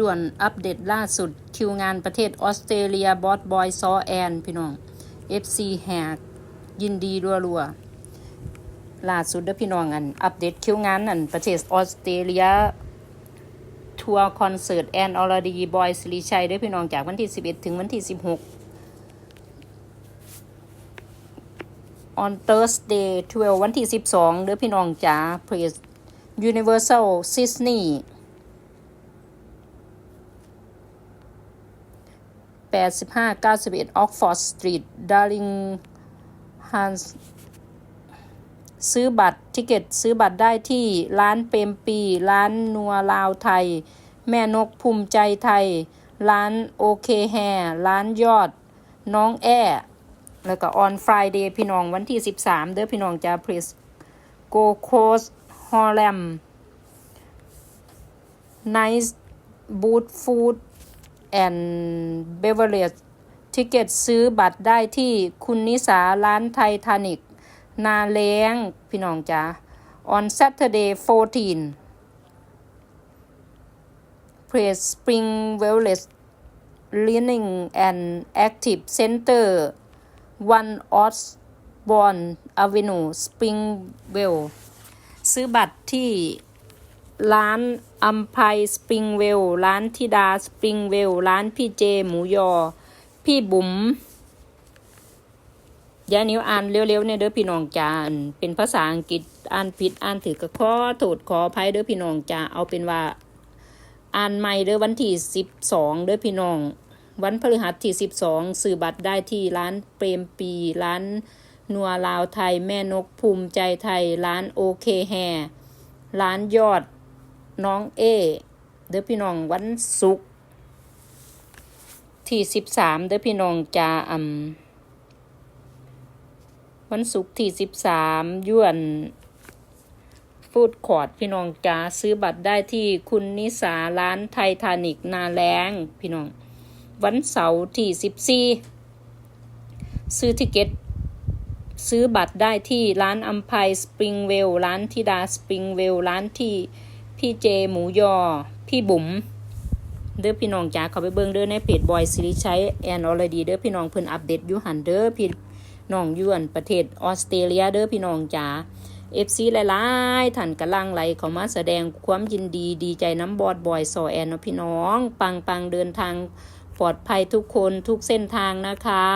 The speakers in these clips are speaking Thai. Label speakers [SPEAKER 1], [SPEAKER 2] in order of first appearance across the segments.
[SPEAKER 1] ด่วนอัปเดตล่าสุด คิวงานประเทศออสเตรเลียบอสบอยซอแอนพี่น้อง FC แหกยินดีรัวๆล่าสุดเด้อพี่น้องอัน อัปเดตคิวงานอันประเทศออสเตรเลียทัวร์คอนเสิร์ตแอนออรดีบอยสิริชัยเด้อพี่น้องจากวันที่ 11 ถึงวันที่ 16 on Thursday 12 วันที่ 12เด้อพี่น้องจ๋า Praise Universal Sydney 85 91 Oxford Street Darlingham ซื้อบัตรทิเก็ตซื้อบัตรได้ที่ร้านเปรมปี ร้านนัวลาวไทย แม่นกภูมิใจไทย ร้านโอเคแฮร้านยอด น้องแอ้แล้วก็ออนฟรายเดย์พี่น้องวันที่ 13 เด้อพี่น้องจะพรีสโกโคสฮอลแลมไนซ์บูทฟูด แอนด์เบเวอร์เรทิเก็ตซื้อบัตรได้ที่คุณนิสาร้านไททานิก นาเล้งพี่น้องจ้า on Saturday 14 Praise Spring Wellness Learning and Active Center One Osborne Avenue Springvale ซื้อบัตรที่ ร้านอัมพายสปริงเวล ร้านธิดาสปริงเวล ร้านพี่เจ หมูยอ พี่บุ๋มยานิ้วอ่านเร็วๆเนี่ยเด้อพี่น้องจานเป็นภาษาอังกฤษอ่านผิดอ่านถือก็ขอโทษขออภัยเด้อพี่น้องจาเอาเป็นว่า อ่านใหม่เด้อวันที่สิบสองเด้อพี่น้อง วันพฤหัสที่สิบสองซื้อบัตรได้ที่ร้านเปรมปีร้านนัวลาวไทยแม่นกภูมิใจไทย ร้านโอเคแฮร้านยอด น้องเอเด้อพี่น้องวันศุกร์ที่สิบสามเด้อพี่น้องจาอืมวันศุกร์ที่สิบสามยวนฟูดคอร์ดพี่น้องจาซื้อบัตรได้ที่คุณนิสาร้านไททานิกนาแรงพี่น้อง วันเสาร์ที่สิบสี่ซื้อทิเก็ตซื้อบัตรได้ที่ร้านอัมพายสปริงเวลร้านธิดาสปริงเวลร้านที่ พี่เจหมูยอ พี่บุ๋มเด้อพี่น้องจ๋าเขาไปเบิ่งเด้อในเพจบอยสิริชัยแอนออลดีเด้อพี่น้องเพิ่นอัปเดตอยู่หันเด้อพี่น้องยวนประเทศออสเตรเลียเด้อพี่น้องจ๋าเอฟซีหลายๆท่านกำลังไหลเขามาแสดงความยินดีดีใจน้ำบอดบอยซอแอนเนาะพี่น้อง ปังปังเดินทางปลอดภัยทุกคนทุกเส้นทางนะคะ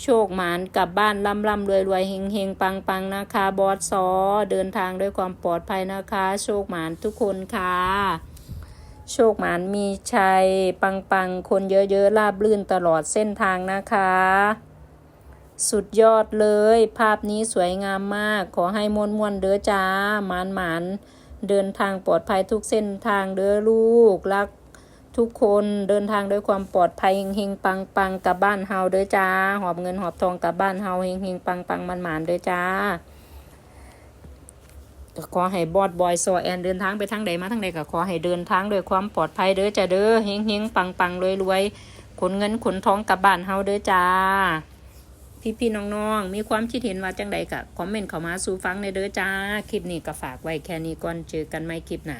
[SPEAKER 1] โชคหมานกลับบ้านร่ำร่ำรวยรวยเฮงเฮงปังปังนะคะ บอสซอเดินทางด้วยความปลอดภัยนะคะ โชคหมานทุกคนค่ะ โชคหมานมีชัย ปังปังคนเยอะๆราบลื่นตลอดเส้นทางนะคะ สุดยอดเลย ภาพนี้สวยงามมาก ขอให้มวนมวนเด้อจ้าหมานหมานเดินทางปลอดภัยทุกเส้นทางเด้อลูกรัก ทุกคนเดินทางด้วยความปลอดภัยเฮงๆปังกลับบ้านเฮาเด้อจ้า หอบเงินหอบทองกลับบ้านเฮาเฮงๆปังๆมันหมานเด้อจ้าก็ขอให้บอดบอยโซแอนเดินทางไปทางใดมาทางใดก็ขอให้เดินทางด้วยความปลอดภัยเด้อจ้าเด้อเฮงๆปังๆรวยๆขนเงินขนทองกลับบ้านเฮาเด้อจ้า พี่ๆน้องๆมีความคิดเห็นว่าจังใดก็คอมเมนต์เข้ามาสู่ฟังในเด้อจ้าคลิปนี้ก็ฝากไว้แค่นี้ก่อนเจอกันไม่คลิปหน้า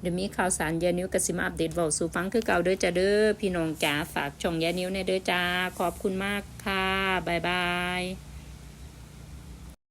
[SPEAKER 1] เดี๋ยวมีข่าวสารยานิ้วกสิมาอัปเดตเบาสู่ฟังคือเก่าเด้อจ้าเด้อพี่น้องจ๋าฝากช่องยานิ้วในเด้อจ้าขอบคุณมากค่ะบ๊ายบาย